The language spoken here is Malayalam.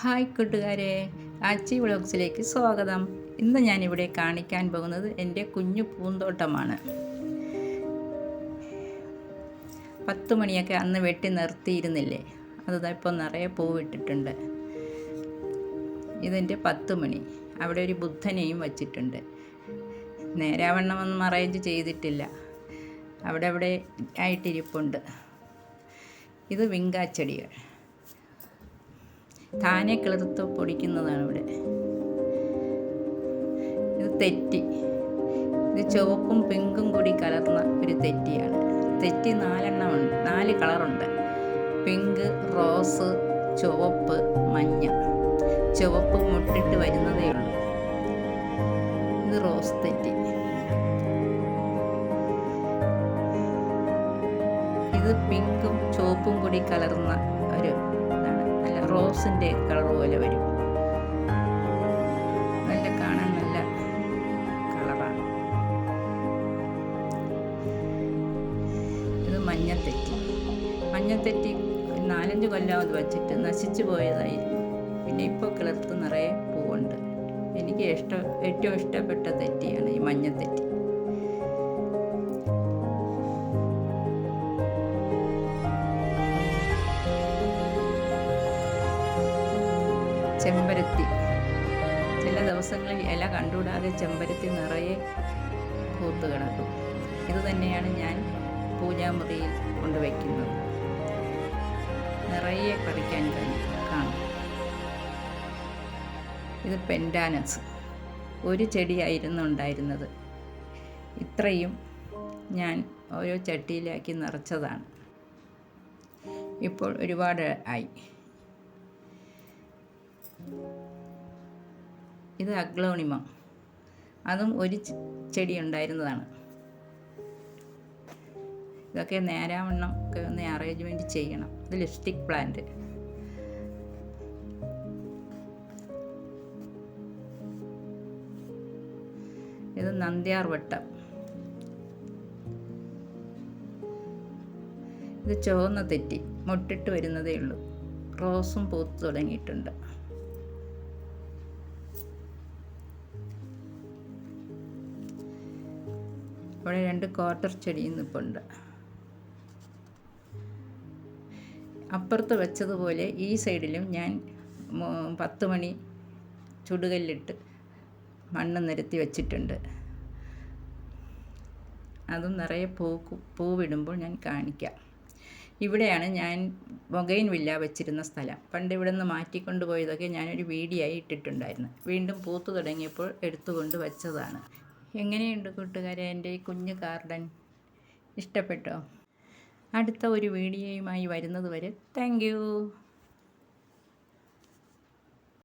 ഹായ് കൂട്ടുകാരെ ആച്ചി വ്ളോഗ്സിലേക്ക് സ്വാഗതം. ഇന്ന് ഞാനിവിടെ കാണിക്കാൻ പോകുന്നത് എന്റെ കുഞ്ഞു പൂന്തോട്ടമാണ്. പത്ത് മണിയൊക്കെ അന്ന് വെട്ടി നിർത്തിയിരുന്നില്ലേ? അതാ ഇപ്പോൾ നിറയെ പൂവിട്ടിട്ടുണ്ട്. ഇതെന്റെ പത്ത് മണി. അവിടെ ഒരു ബുദ്ധനെയും വച്ചിട്ടുണ്ട്. നേരാവണ്ണമൊന്നും അറേഞ്ച് ചെയ്തിട്ടില്ല. അവിടെ അവിടെ ആയിട്ടിരിപ്പുണ്ട്. ഇത് വിങ്കാച്ചെടികൾ. താനെ കിളിർത്ത് പൊടിക്കുന്നതാണ് ഇവിടെ. ഇത് തെറ്റി. ഇത് ചുവപ്പും പിങ്കും കൂടി കലർന്ന ഒരു തെറ്റിയാണ്. തെറ്റി നാലെണ്ണമുണ്ട് നാല് കളറുണ്ട്. പിങ്ക് റോസ് ചുവപ്പ് മഞ്ഞ. ചുവപ്പ് മുട്ടിട്ട് വരുന്നതേ ഉള്ളൂ. ഇത് റോസ് തെറ്റി. ഇത് പിങ്കും ചുവപ്പും കൂടി കലർന്ന ഒരു റോസിന്റെ കളർ പോലെ വരും. നല്ല കാണാൻ നല്ല കളറാണ്. ഇത് മഞ്ഞത്തെറ്റി. മഞ്ഞത്തെറ്റി നാലഞ്ച് കൊല്ലം വച്ചിട്ട് നശിച്ചു പോയതായിരുന്നു പിന്നെ ഇപ്പോൾ കിളർത്ത് നിറയെ പൂവുണ്ട്. എനിക്ക് ഇഷ്ടം ഏറ്റവും ഇഷ്ടപ്പെട്ട തെറ്റിയാണ് ഈ മഞ്ഞത്തെറ്റി. ചെമ്പരത്തി. ചില ദിവസങ്ങളിൽ ഇല കണ്ടുകൂടാതെ ചെമ്പരത്തി നിറയെ പൂത്ത് കിടക്കും. ഇതുതന്നെയാണ് ഞാൻ പൂജാമുറിയിൽ കൊണ്ടുവയ്ക്കുന്നത്. നിറയെ പറിക്കാൻ കഴിയും കാണും. ഇത് പെൻഡാനസ്. ഒരു ചെടിയായിരുന്നു ഉണ്ടായിരുന്നത്. ഇത്രയും ഞാൻ ഓരോ ചട്ടിയിലാക്കി നിറച്ചതാണ്. ഇപ്പോൾ ഒരുപാട് ആയി. ഇത് അഗ്ലോണിമ. അതും ഒരു ചെടി ഉണ്ടായിരുന്നതാണ്. ഇതൊക്കെ നേരാവണ്ണം ഒക്കെ ഒന്ന് അറേഞ്ച്മെന്റ് ചെയ്യണം. ഇത് ലിപ്സ്റ്റിക് പ്ലാന്റ് ഇത് നന്ദ്യാർ വട്ടം. ഇത് ചുവന്ന തെറ്റി. മുട്ടിട്ട് വരുന്നതേ ഉള്ളൂ. റോസും പൂത്ത് തുടങ്ങിയിട്ടുണ്ട്. ഇവിടെ രണ്ട് ക്വാർട്ടർ ചെടിയും നിൽപ്പുണ്ട് അപ്പുറത്ത് വെച്ചതുപോലെ ഈ സൈഡിലും ഞാൻ പത്ത് മണി ചുടുകല്ലിട്ട് മണ്ണ് നിരത്തി വച്ചിട്ടുണ്ട്. അതും നിറയെ പൂ പൂവിടുമ്പോൾ ഞാൻ കാണിക്കാം. ഇവിടെയാണ് ഞാൻ മൊഗൈൻ വില്ല വെച്ചിരുന്ന സ്ഥലം. പണ്ട് ഇവിടെ നിന്ന് മാറ്റിക്കൊണ്ടുപോയതൊക്കെ ഞാനൊരു വീഡിയോ ആയി ഇട്ടിട്ടുണ്ടായിരുന്നു. വീണ്ടും പൂത്തു തുടങ്ങിയപ്പോൾ എടുത്തുകൊണ്ട് വെച്ചതാണ്. എങ്ങനെയുണ്ട് കൂട്ടുകാരെ എന്റെ ഈ കുഞ്ഞു ഗാർഡൻ ഇഷ്ടപ്പെട്ടോ? അടുത്ത ഒരു വീഡിയോയുമായി വരുന്നതുവരെ താങ്ക്